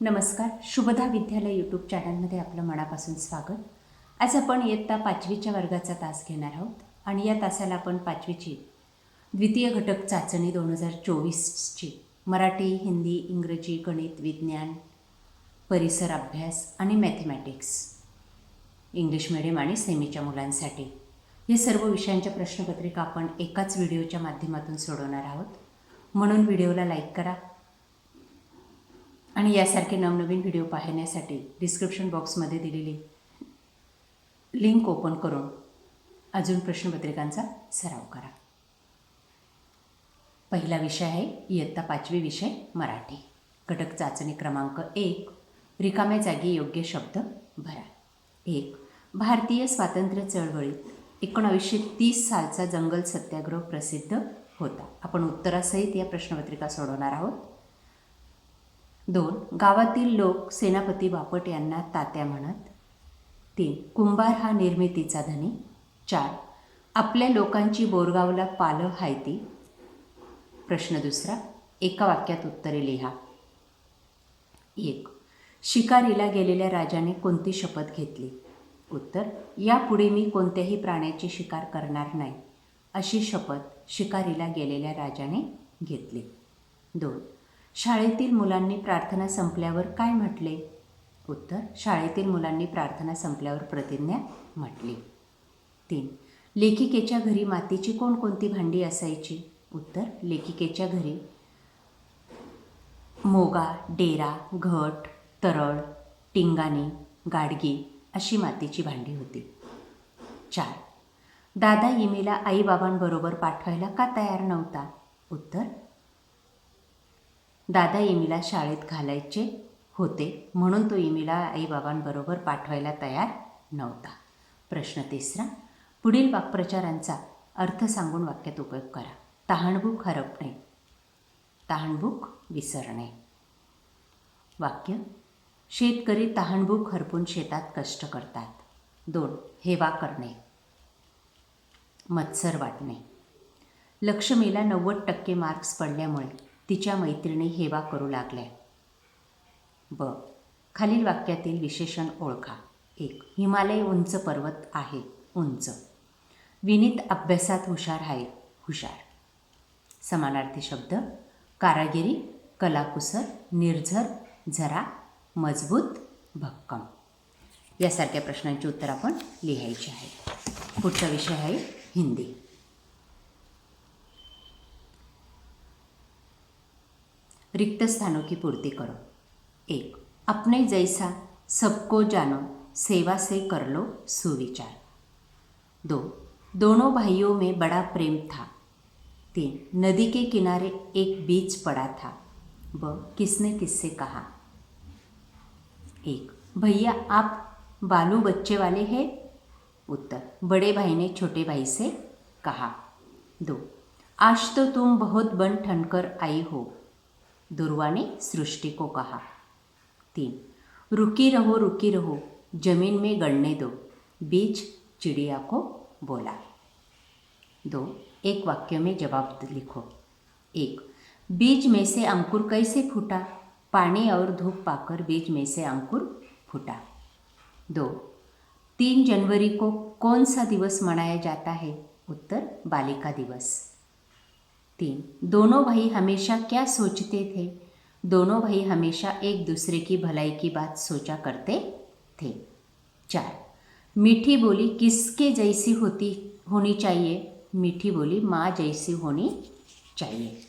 नमस्कार. शुभदा विद्यालय यूट्यूब चॅनलमध्ये आपलं मनापासून स्वागत. आज आपण इयत्ता पाचवीच्या वर्गाचा तास घेणार आहोत आणि या तासाला आपण पाचवीची द्वितीय घटक चाचणी दोन हजार चोवीसची मराठी हिंदी इंग्रजी गणित विज्ञान परिसर अभ्यास आणि मॅथमॅटिक्स इंग्लिश मिडियम आणि सेमीच्या मुलांसाठी. हे सर्व विषयांच्या प्रश्नपत्रिका आपण एकाच व्हिडिओच्या माध्यमातून सोडवणार आहोत. म्हणून व्हिडिओला लाईक करा. आणि यासारखे नवनवीन व्हिडिओ पाहण्यासाठी डिस्क्रिप्शन बॉक्समध्ये दिलेली लिंक ओपन करून अजून प्रश्नपत्रिकांचा सराव करा. पहिला विषय आहे इयत्ता पाचवी विषय मराठी. घटक चाचणी क्रमांक एक रिकाम्या जागी योग्य शब्द भरा. एक भारतीय स्वातंत्र्य चळवळीत एकोणावीसशे तीस सालचा जंगल सत्याग्रह प्रसिद्ध होता. आपण उत्तरासहित या प्रश्नपत्रिका सोडवणार आहोत. दोन गावातील लोक सेनापती बापट यांना तात्या म्हणत. तीन कुंभार हा निर्मितीचा धनी. चार आपल्या लोकांची बोरगावला पालं हायती प्रश्न दुसरा एका वाक्यात उत्तरे लिहा. एक शिकारीला गेलेल्या राजाने कोणती शपथ घेतली? उत्तर यापुढे मी कोणत्याही प्राण्याची शिकार करणार नाही अशी शपथ शिकारीला गेलेल्या राजाने घेतली. दोन शाळेतील मुलांनी प्रार्थना संपल्यावर काय म्हटले? उत्तर शाळेतील मुलांनी प्रार्थना संपल्यावर प्रतिज्ञा म्हटली. तीन लेखिकेच्या घरी मातीची कोणकोणती भांडी असायची? उत्तर लेखिकेच्या घरी मोगा डेरा घट तरळ टिंगाणी गाडगी अशी मातीची भांडी होती. चार दादा इमीला आईबाबांबरोबर पाठवायला का तयार नव्हता? उत्तर दादा इमीला शाळेत घालायचे होते म्हणून तो इमीला आईबाबांबरोबर पाठवायला तयार नव्हता. प्रश्न तिसरा पुढील वाक्प्रचारांचा अर्थ सांगून वाक्यात उपयोग करा. तहानभूक हरपणे. तहानभूक विसरणे. वाक्य शेतकरी तहानभूक हरपून शेतात कष्ट करतात. दोन हेवा करणे. मत्सर वाटणे. लक्ष्मीला नव्वद टक्के मार्क्स पडल्यामुळे तिच्या मैत्रिणी हेवा करू लागल्या. ब. खालील वाक्यातील विशेषण ओळखा. एक. हिमालय उंच पर्वत आहे. उंच. विनीत अभ्यासात हुशार आहे. हुशार. समानार्थी शब्द. कारागिरी कलाकुसर निर्झर झरा मजबूत भक्कम. यासारख्या प्रश्नांची उत्तर आपण लिहायची आहे पुढचा विषय आहे हिंदी. रिक्त स्थानों की पूर्ति करो। एक, अपने जैसा सबको जानो, सेवा से कर लो सुविचार। दो, दोनों भाइयों में बड़ा प्रेम था। तीन, नदी के किनारे एक बीच पड़ा था। ब, किसने किससे कहा? एक, भैया, आप बालू बच्चे वाले हैं? उत्तर, बड़े भाई ने छोटे भाई से कहा। दो, आज तो तुम बहुत बन ठनकर आई हो। दुर्वा ने सृष्टि को कहा। तीन, रुकी रहो रुकी रहो, ज़मीन में गड़ने दो बीज चिड़िया को बोला। दो, एक वाक्य में जवाब लिखो। एक, बीज में से अंकुर कैसे फूटा? पानी और धूप पाकर बीज में से अंकुर फूटा। दो, तीन जनवरी को कौन सा दिवस मनाया जाता है? उत्तर, बालिका दिवस। तीन दोनों भाई हमेशा क्या सोचते थे? दोनों भाई हमेशा एक दूसरे की भलाई की बात सोचा करते थे। चार, मीठी बोली किसके जैसी होती, होनी चाहिए? मीठी बोली माँ जैसी होनी चाहिए।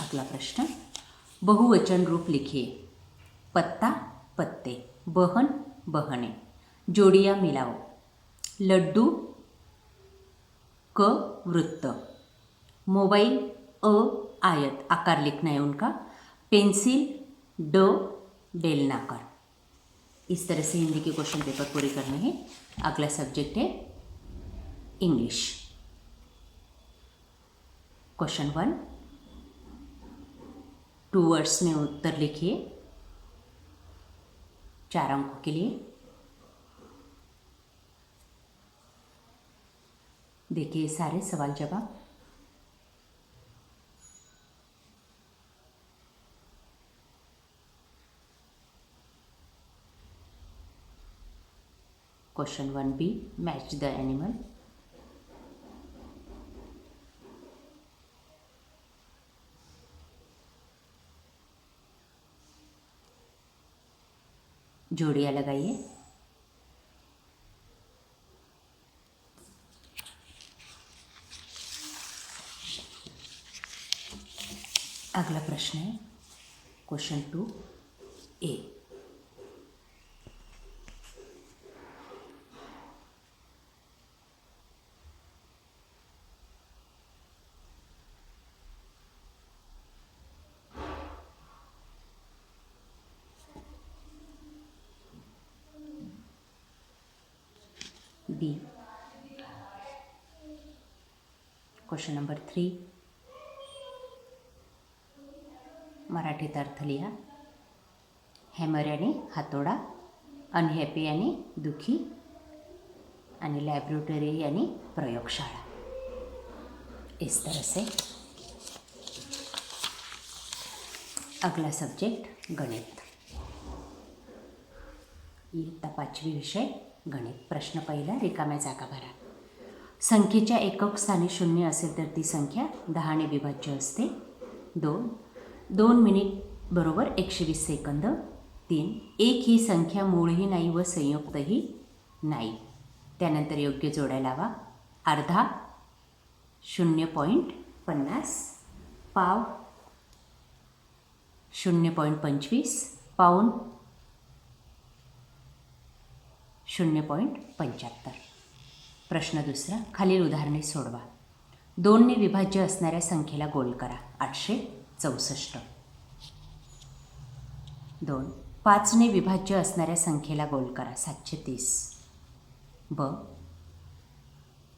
अगला प्रश्न, बहुवचन रूप लिखिए। पत्ता, पत्ते, बहन, बहने, जोड़ियाँ मिलाओ। लड्डू क वृत्त. मोबाइल अ आयत. आकार लिखना है उनका. पेंसिल ड बेलनाकर इस तरह से हिंदी के क्वेश्चन पेपर पूरे करने हैं. अगला सब्जेक्ट है English question one two words में उत्तर लिखिए. चार अंकों के लिए. देखिए सारे सवाल जवाब। Question one B match the animal जोड़िया लगाइए। अगला प्रश्न है। Question two A B question number three मराठीत अर्थ लिहा. हॅमर आणि हातोडा अनहॅपी आणि दुखी आणि लॅबोरेटरी आणि प्रयोगशाळा. इस तरह से. अगला सब्जेक्ट गणित. इयत्ता पाचवी विषय गणित. प्रश्न पहिला रिकाम्या जागा भरा. संख्येच्या एकक स्थानी शून्य असेल तर ती संख्या दहाने विभाज्य असते. दोन दोन मिनिट बरोबर एकशे वीस सेकंद. तीन एक ही संख्या मूळही नाही व संयुक्तही नाही. त्यानंतर योग्य जोड्या लावा. अर्धा शून्य पॉईंट पन्नास पाव शून्य पॉईंट पंचवीस पाऊन शून्य पॉईंट पंच्याहत्तर. प्रश्न दुसरा खालील उदाहरणे सोडवा. दोनने विभाज्य असणाऱ्या संख्येला गोल करा. आठशे चौसष्ट. दोन. पाचने विभाज्य असणाऱ्या संख्येला गोल करा. सातशे तीस. ब.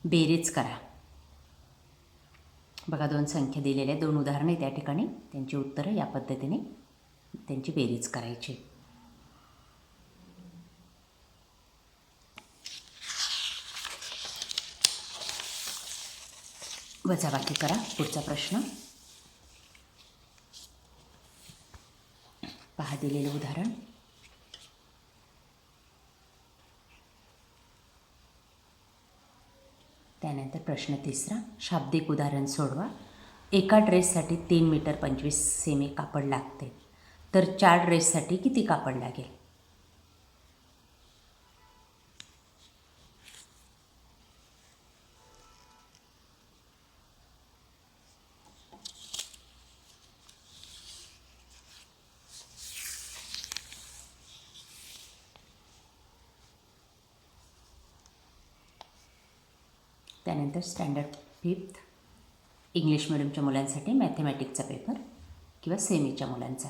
बेरीज करा. बघा दोन संख्या दिलेल्या दोन उदाहरणे त्या ठिकाणी. त्यांची उत्तरं या पद्धतीने त्यांची बेरीज करायची. वजाबाकी करा. पुढचा प्रश्न. पहा दिलेलं उदाहरण. त्यानंतर प्रश्न तिसरा शाब्दिक उदाहरण सोडवा. एका ड्रेससाठी तीन मीटर पंचवीस सेमी कापड लागते. तर चार ड्रेससाठी किती कापड लागेल? त्यानंतर स्टँडर्ड फिफ्थ इंग्लिश मिडियमच्या मुलांसाठी मॅथमॅटिकचा पेपर किंवा सेमीच्या मुलांचा.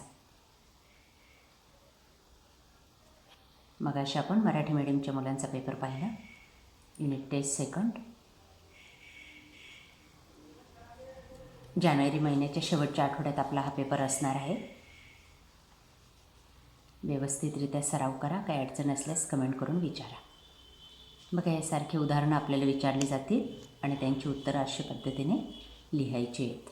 मग अशा आपण मराठी मिडियमच्या मुलांचा पेपर पाहिला. युनिट टेस्ट सेकंड जानेवारी महिन्याच्या शेवटच्या आठवड्यात आपला हा पेपर असणार आहे. व्यवस्थितरित्या सराव करा काही अडचण असल्यास कमेंट करून विचारा. बघा यासारखे उदाहरणं आपल्याला विचारली जातील आणि त्यांची उत्तरं अशा पद्धतीने लिहायची आहेत.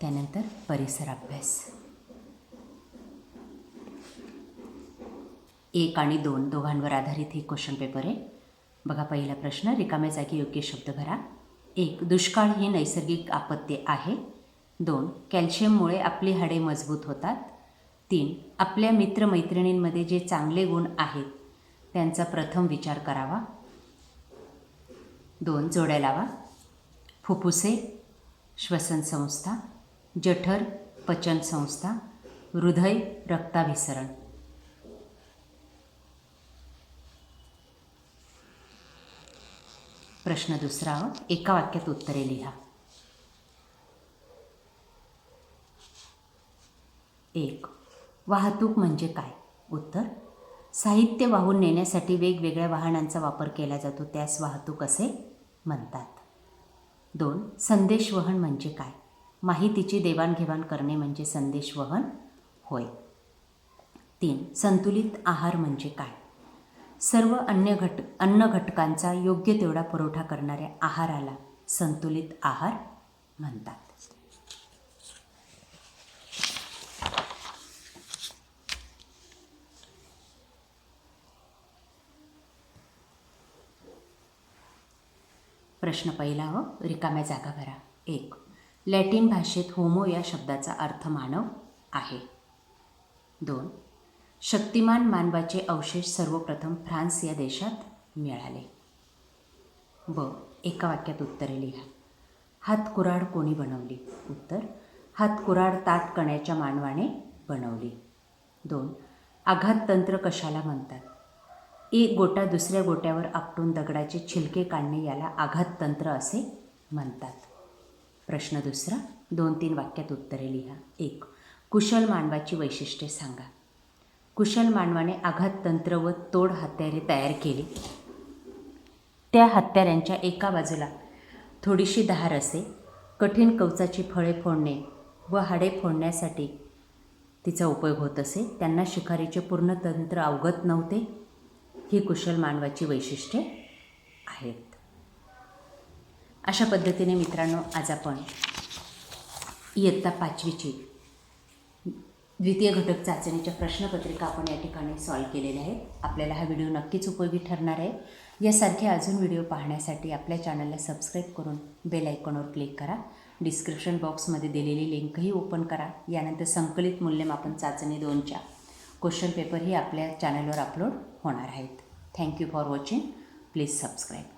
त्यानंतर परिसर अभ्यास एक आणि दोन दोघांवर आधारित हे क्वेश्चन पेपर आहे. बघा पहिला प्रश्न रिकाम्या जागी योग्य शब्द भरा. एक दुष्काळ ही नैसर्गिक आपत्ती आहे. दोन कॅल्शियममुळे आपली हाडे मजबूत होतात. तीन आपल्या मित्रमैत्रिणींमध्ये जे चांगले गुण आहेत त्यांचा प्रथम विचार करावा. दोन जोड्या लावा. फुफ्फुसे श्वसनसंस्था जठर पचनसंस्था हृदय रक्ताभिसरण. प्रश्न दुसरा एका वाक्यात उत्तरे लिहा. एक वाहतूक म्हणजे काय? उत्तर साहित्य वाहून नेण्यासाठी वेगवेगळ्या वाहनांचा वापर केला जातो त्यास वाहतूक असे म्हणतात. दोन संदेशवहन म्हणजे काय? माहितीची देवाणघेवाण करणे म्हणजे संदेशवहन होय. तीन संतुलित आहार म्हणजे काय? सर्व अन्य घट अन्न घटकांचा योग्य तेवढा पुरवठा करणाऱ्या आहाराला संतुलित आहार म्हणतात. प्रश्न पहिला हो रिकाम्या जागा भरा. एक लॅटिन भाषेत होमो या शब्दाचा अर्थ मानव आहे. दोन शक्तिमान मानवाचे अवशेष सर्वप्रथम फ्रान्स या देशात मिळाले. ब एका वाक्यात उत्तरे लिहा. हात कुराड कोणी बनवली? उत्तर हात कुराड कण्याच्या मानवाने बनवली. दोन आघात तंत्र कशाला म्हणतात? एक गोटा दुसऱ्या गोट्यावर आपटून दगडाचे छिलके काढणे याला आघात तंत्र असे म्हणतात. प्रश्न दुसरा दोन तीन वाक्यात उत्तरे लिहा. एक कुशल मानवाची वैशिष्ट्ये सांगा. कुशल मानवाने आघात तंत्र व तोड हत्यारे तयार केली. त्या हत्याऱ्यांच्या एका बाजूला थोडीशी धार असे कठीण कवचाची फळे फोडणे व हाडे फोडण्यासाठी तिचा उपयोग होत असे त्यांना शिकारीचे पूर्ण तंत्र अवगत नव्हते. ही कुशल मानवाची वैशिष्ट्ये आहेत. अशा पद्धतीने मित्रांनो आज आपण इयत्ता पाचवीची द्वितीय घटक चाचणीच्या प्रश्नपत्रिका आपण या ठिकाणी सॉल्व केलेल्या आहेत. आपल्याला हा व्हिडिओ नक्कीच उपयोगी ठरणार आहे. यासारखे अजून व्हिडिओ पाहण्यासाठी आपल्या चॅनलला सबस्क्राईब करून बेल आयकॉनवर क्लिक करा. डिस्क्रिप्शन बॉक्समध्ये दिलेली लिंकही ओपन करा. यानंतर संकलित मूल्यमापन चाचणी दोनच्या क्वेश्चन पेपरही आपल्या चॅनलवर अपलोड होणार आहेत. Thank you for watching please subscribe